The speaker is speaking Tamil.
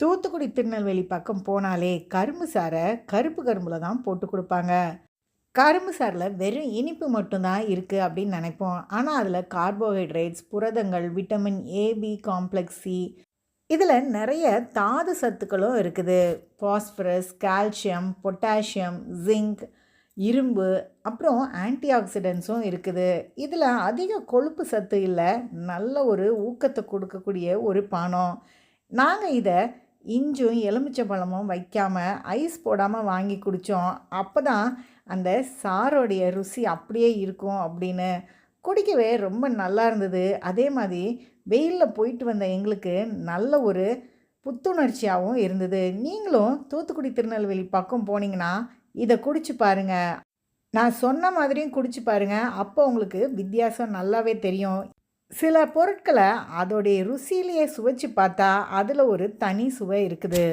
தூத்துக்குடி திருநெல்வேலி பக்கம் போனாலே கரும்பு சாறை கருப்பு கரும்பில் தான் போட்டு கொடுப்பாங்க. கரும்பு சாறில் வெறும் இனிப்பு மட்டும்தான் இருக்குது அப்படின்னு நினைப்போம். ஆனால் அதில் கார்போஹைட்ரேட்ஸ் புரதங்கள் vitamin A B B complex C இதில் நிறைய தாது சத்துக்களும் இருக்குது. பாஸ்பரஸ் கால்சியம் பொட்டாசியம் ஜிங்க் இரும்பு அப்புறம் ஆன்டி ஆக்சிடென்ட்ஸும் இருக்குது. இதில் அதிக கொழுப்பு சத்து இல்லை நல்ல ஒரு ஊக்கத்தை கொடுக்கக்கூடிய ஒரு பானம். நாங்கள் இதை இஞ்சும் எலுமிச்சை பழமும் வைக்காமல் ஐஸ் போடாமல் வாங்கி குடித்தோம் அப்போ தான் அந்த சாரோடைய ருசி அப்படியே இருக்கும் அப்படின்னு. குடிக்கவே ரொம்ப நல்லா இருந்தது. அதே மாதிரி வெயிலில் போயிட்டு வந்த எங்களுக்கு நல்ல ஒரு புத்துணர்ச்சியாகவும் இருந்தது. நீங்களும் தூத்துக்குடி திருநெல்வேலி பக்கம் போனீங்கன்னா இதை குடிச்சு பாருங்கள் நான் சொன்ன மாதிரியும் குடிச்சு பாருங்கள் அப்போ உங்களுக்கு வித்தியாசம் நல்லாவே தெரியும். சில பொருட்களை அதோடைய ருசியிலேயே சுவைச்சு பார்த்தா அதில் ஒரு தனி சுவை இருக்குது.